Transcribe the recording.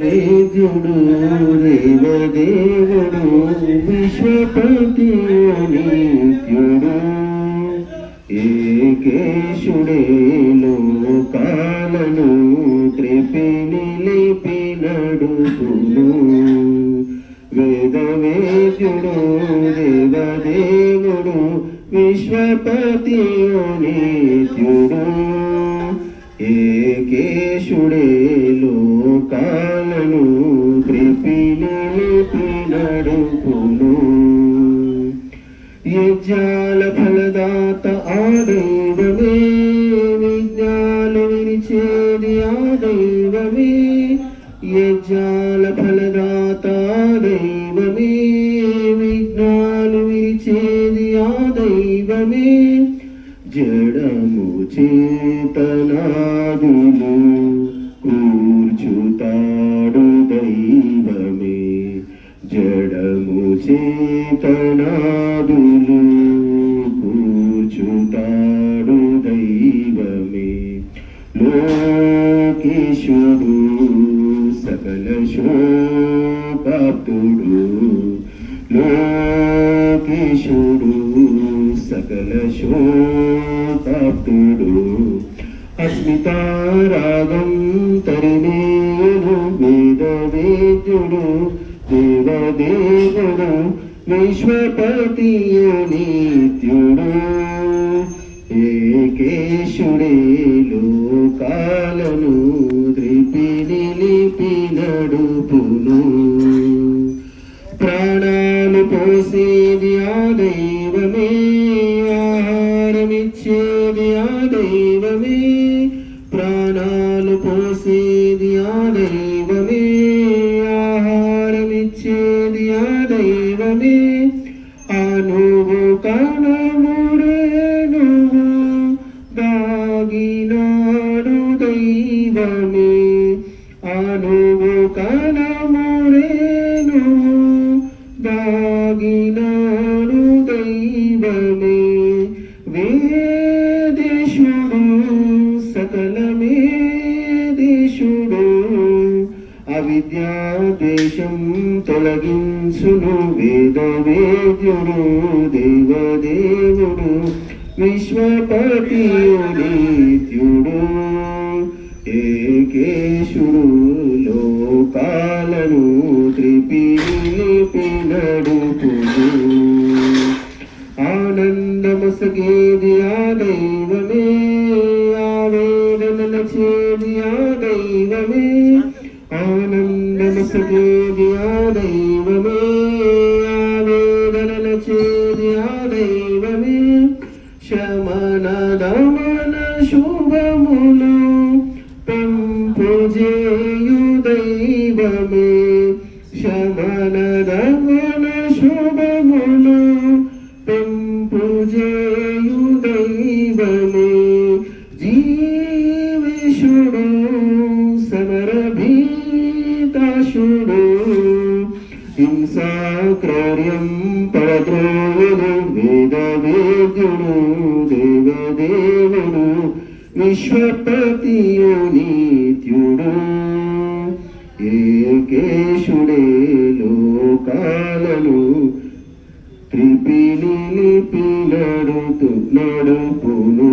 వేద్యుడు దేవదేవుడు విశ్వపతి నిత్యుడు ఏకేశుడే లోకాలను త్రిపి నిలిపి నడుపును. వేదవేద్యుడు దేవదేవుడు విశ్వపతి నిత్యుడు ఏకేశుడే లోకా త్రిపి నిలిపి నడుపును యజ్ఞాల ఫలదాత ఆదైవమే విజ్ఞాన విరిచేది ఆదైవమే యజ్ఞాల ఫలదాత ఆ దైవమే విజ్ఞాన విరిచేది ఆదైవమే జడము చేతనాదులు కూర్చుతా సూతనాదులు కూచుతాడు దైవమే. లోకేశుడు సకల శోపాప్తుడు లోకేశుడు సకల శోపాప్తుడు అస్మితారాగం తరిమేను వేదవేద్యుడు దేవదేవుడు విశ్వపతియు నిత్యుడు. ఏకేశుడే లోకాలను త్రిపిని లిపి నడుపును. ప్రాణాలు పోసేది ఆ దైవమే ఆహారమిచ్చేది ఆ దైవమే. ప్రాణాలు పోసేది ఆ దైవమే. ఆహారమిచ్చేది ఆ దైవమే ఆ నువ్వు కనముడే నువ్వు దాగినాడు దైవమే ఆ నువ్వు కనముడే అవిద్యా దేశం తొలగించును వేద వేద్యుడు దేవదేవుడు విశ్వపతి ఏకేశుడు లోకాలను త్రిపిలిపి నిలిపి నడుపును ఆనందమసగేది ఆ దైవమే ఆవేదన చేది ఆ దైవమే ఆనందమసగేది ఆ దైవమే ఆవేదన చేది ఆ దైవమే శమన దమన శుభములు పెంపుజేయు దైవమే. హింసాక్రర్యం పరద్రోవులు వేదవేద్యుడు దేవదేవుడు విశ్వపతియు నిత్యుడు ఏకేశుడే లోకాలను త్రిపిలి నిలిపి నడుపును.